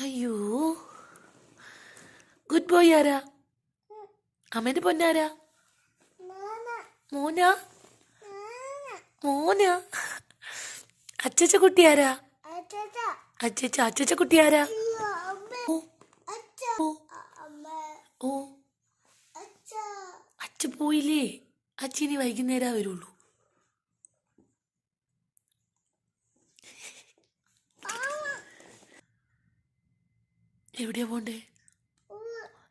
അയ്യോ. Good boy ആരാ? അമ്മേന്റെ പൊന്നാരാ? മോന? മോന? അച്ചച്ച കുട്ടി ആരാ? അച്ചച്ച അച്ചച്ച കുട്ടി ആരാ? ഓ. അച്ഛ പോയില്ലേ? അച്ഛനി വൈകുന്നേരം വരുള്ളൂ. എവിടെയാ പോണ്ടേ?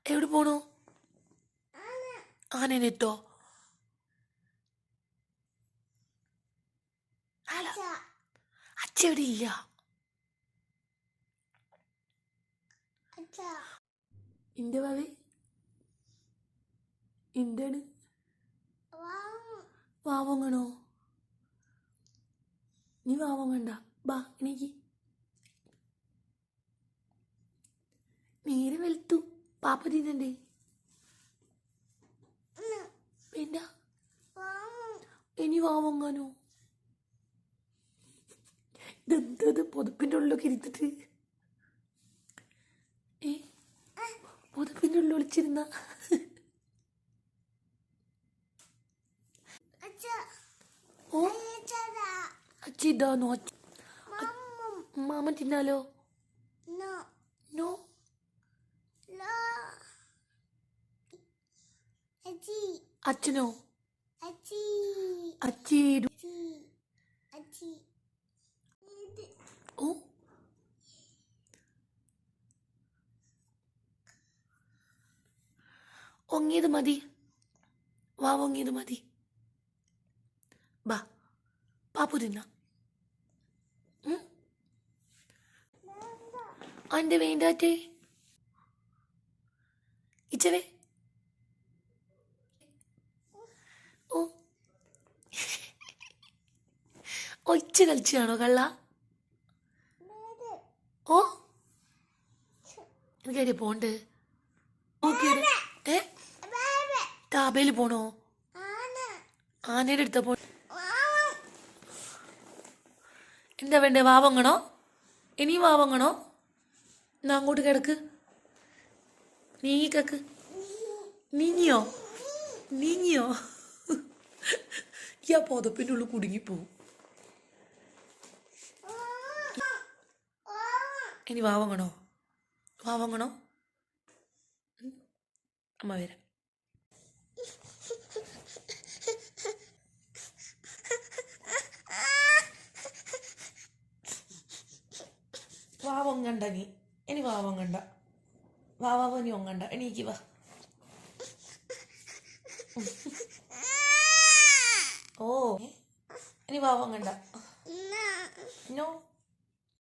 എവിടെ പോണു? ആനേനെ ഇട്ടോ അച്ഛ. എവിടെ ഇല്ല ഇന്റെ ഭാവി എന്താണ് വാവങ്ങണോ നീ വാവങ്ങണ്ട ബാ എനിക്ക് പാപ്പ തിന്നണ്ടേ വേണ്ട ഇനി വാവങ്ങാനോ? ഇതെന്തത് പുതപ്പിന്റെ ഉള്ളിലൊക്കെ ഇരുത്തിട്ട്? ഏ? പുതപ്പിന്റെ ഉള്ളിൽ ഒളിച്ചിരുന്ന? ഓ? അച്ഛ മാമൻ തിന്നാലോ? നോ? നോ. അച്ഛനോ? അച്ഛേരു ഓ. ഒങ്ങിയത് മതി. വാ ഒങ്ങിയത് മതി. ബാ പാപ്പു തിന്ന. അന്റെ വേണ്ടാറ്റേ. ഇച്ചവേ ഓ ഒച്ച കളിച്ചാണോ കള്ള? ഓ? എനിക്കറിയ പോണ്ട്. ഏ? താബേൽ പോണോ? ആനയുടെ അടുത്ത പോ എന്താ വേണ്ടേ വാവങ്ങണോ ഇനിയും വാവങ്ങണോ എന്നാ അങ്ങോട്ട് കിടക്ക്. നീങ്ങിക്കക്ക് നീങ്ങിയോ? നീങ്ങിയോ? ഈ ആ പുതപ്പിന്റെ ഉള്ളിൽ കുടുങ്ങിപ്പോവും. ഇനി വാവങ്ങണോ വാവങ്ങണോ. അമ്മ വരാം. വാവങ്ങണ്ട നീ. ഇനി വാവങ്ങണ്ട വാവാവ നീ ഒങ്ങണ്ട എണീക്ക് വാ. ഓ. ഇനി വാവങ്ങണ്ട നോ